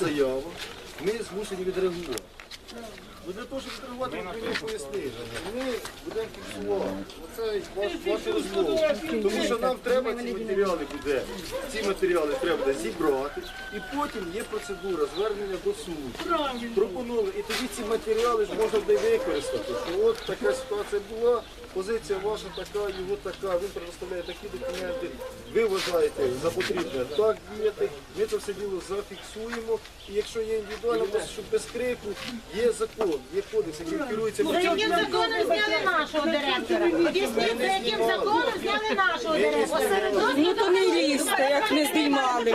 заяву, ми змушені відреагувати. Ну для того, щоб відреагувати, ми повинні пояснити. Ми будемо фіксувати оце ваш, вашу розмову. Тому що нам треба ці матеріали буде, ці матеріали треба буде зібрати, і потім є процедура звернення до суду. Пропонували, і тоді ці матеріали ж можна буде використати. От така ситуація була, позиція ваша така, його така, він предоставляє такі документи. Ви вважаєте за потрібне так діяти. Ми це все діло зафіксуємо. І якщо є індивідуально, щоб без крику, є закон, є кодекс, який керується За яким законом зняли нашого директора? Об'ясніть, за яким законом зняли нашого директора? Ну то не лізьте, як не здіймали.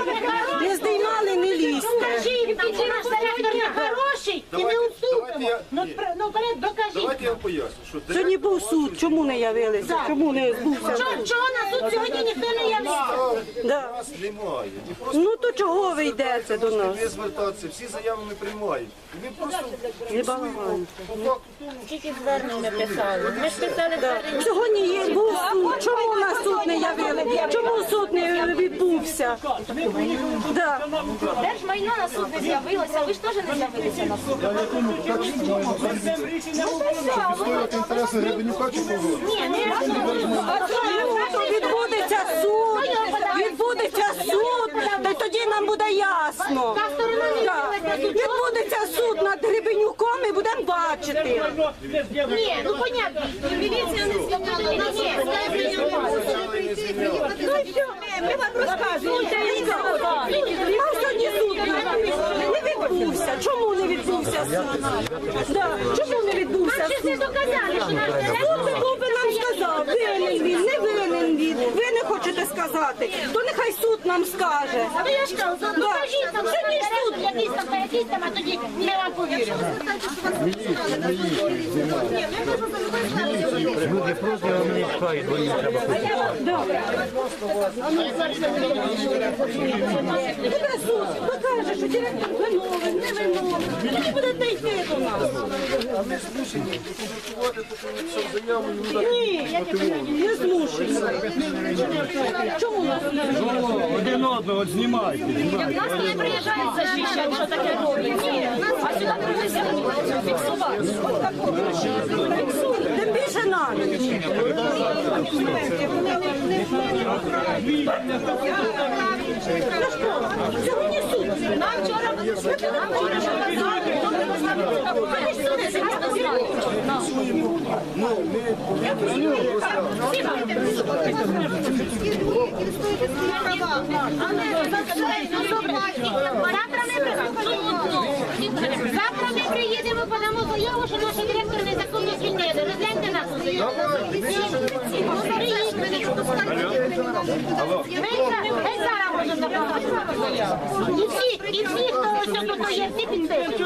Не здіймали, не лізьте. Скажіть, там чи наш директор не хороший і не Давайте- уступимо. давайте я- Ну, ні. пр- ну, вперед, докажіть. Давайте я вам поясню, що Сьогодні був суд, чому не явилися? Чому не збувся? Чого, чого на суд сьогодні ніхто не явився? Да. нас немає. І просто Ну то чого ви йдете до нас? не звертатися, всі заяви ми приймаємо. І ми просто Не балаган. по факту тому, Тільки звернення писали. Ми ж писали звернення. Сьогодні є був суд. Чому на суд не явили? Чому суд не відбувся? Да. Де ж майно на суд не з'явилося? Ви ж теж не з'явилися на суд. Інтереси Гребенюка чи кого? Ні, не Ну, відбудеться суд, відбудеться суд, та тоді нам буде ясно. Так. Відбудеться суд над Гребенюком і будемо бачити. Ні, ну понятно. Міліція не з'явила. Ні, Ну і все, ми вам розказуємо. А сьогодні суд не відбувся. Чому не відбувся? Да. Чому не відбувся? Чи це доказали, що наш Суд був би нам сказав, винен він, не винен він. Ви не хочете сказати, то нехай суд нам скаже. А ви я ж кажу, докажіть нам, що ви суд. якийсь там, якийсь там, а тоді ми вам повіримо. Люди просто вам не чекають, бо їм треба Буде суд, покаже, що директор виновен, не виновен. Тоді будете йти до нас. А ми змушені прокоментувати таку заяву Ні, не змушені. Чому нас не Один одного знімайте. Нас не приїжджають захищати, що таке роблять. Ні, а сюди привезли фіксувати. Тим більше нам. Суд. Нам вчора Завтра ми приїдемо, подамо заяву, що наш директор незаконно звільнили. Розгляньте нас. Ми зараз можемо написати. І всі, і всі, хто ось тут є, всі підпишуть.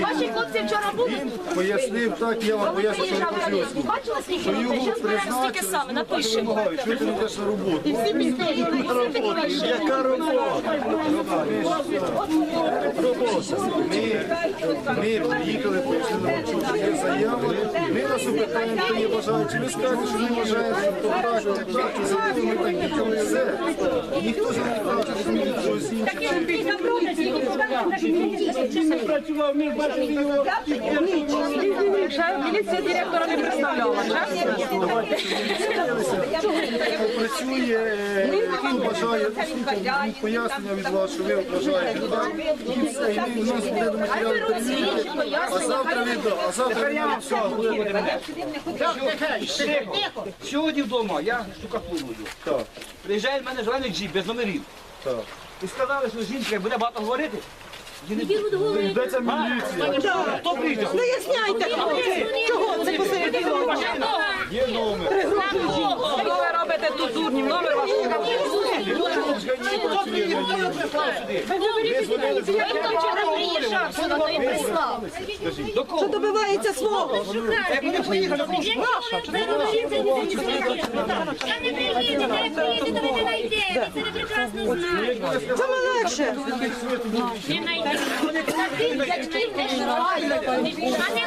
Ваші хлопці вчора були. пояснив так, я вам поясню, що не Бачила, скільки Що людей? Що збираємо стільки саме, напишемо. Чого ти не йдеш на роботу? Підпишуть. Всі підпишуть. Яка робота? Ми, ми приїхали, пояснили що є заява. Ми нас опитаємо, хто є бажаючи. Ви скажете, що не вважаєш що так, то так, і за ними ми так їхали. Все. Ніхто ж не хоче змінити щось інше. Міліція директора не представляла. Працює, хто бажає, пояснення від вас, що ви вважаєте. І в нас буде матеріал. А завтра відео, а завтра відео, все. Сьогодні вдома я штукатурую. Приїжджає в мене зелений джіп без номерів. І сказали, що жінка буде багато говорити. Йдеться міліція. Хто приїжджав? Виясняйте, чого це посередині машина. Є номер. Що ви робите тут дурні? Номер ваш. Що добивається свого? Як вони приїхали, то Я не приїду, не приїду, то ви не знайдете. Це не прекрасно знаєте. Саме легше. Не знайдете. Дядьки не шукають. А не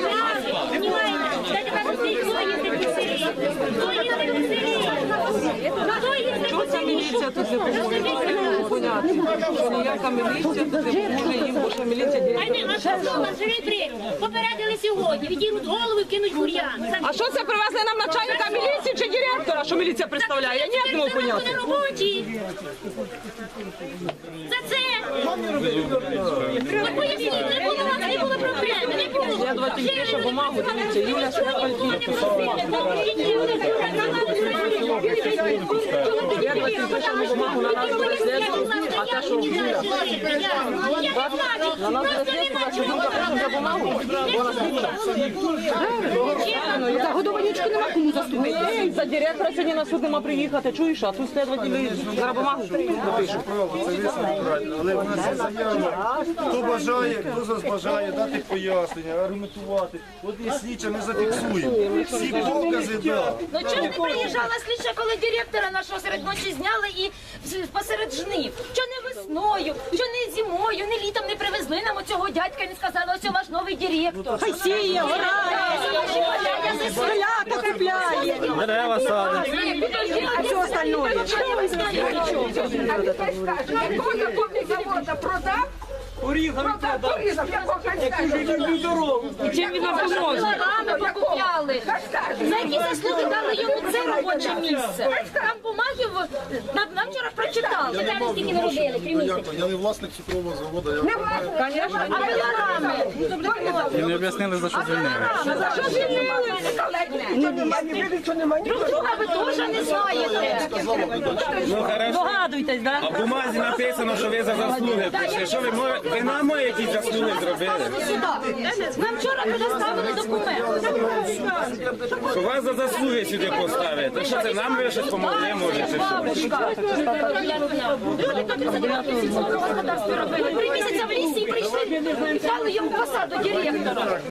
важко, Понімаєте? Це тебе всі свої такі селі. Свої такі селі. Чого ця міліція тут не поможе? Понятно. Що ніяка міліція тут не поможе їм, бо що міліція діє. А що вдома живий при? Попередили сьогодні, відіруть голову і кинуть бур'ян. А що це привезли нам начальника міліції чи директора, що міліція представляє? Я ніяк не можу Це на роботі. За це. Ви поясніть, не було, вас не було було. Пише бумагу, дивіться, Юля пише бумагу, на нас буде слідувати, а те, що Юля. На нас буде За годованічки нема кому заступити. Ей, За директора сьогодні на суд нема приїхати, чуєш, а тут слідувателі зараз бумагу напишуть. Але в нас є заява. Хто бажає, хто з вас бажає дати пояснення, аргументувати. От і слідча ми зафіксуємо. Всі докази, так. Ну чого ж не приїжджала слідча, коли директора нашого серед ночі зняли і посеред жнив? Що не весною, що не зимою, не літом не привезли нам оцього дядька і не сказали, ось ваш новий директор. Хай сіє, орає, скляка купляє. Дерева садить. А все остальное? Чим він нам поможе? Рами покупляли. За які заслуги дали йому це робоче місце. Там бумаги в- нам, нам вчора прочитали. Не робили, три. Я не власник цукрового заводу, я А пилорами? Не об'яснили, за що звільнили. За що звільнили? Друг друга ви теж не знаєте. Догадуйтесь, да? А в бумазі написано, що ви за заслуги прийшли. Що ви, мо- ви нам якісь заслуги зробили? Нам вчора предоставили документ. Що вас за заслуги сюди поставити? Що це нам ви щось помогли, може, чи що? Люди, в сільському робили, три місяці в лісі і прийшли, дали йому посаду директора.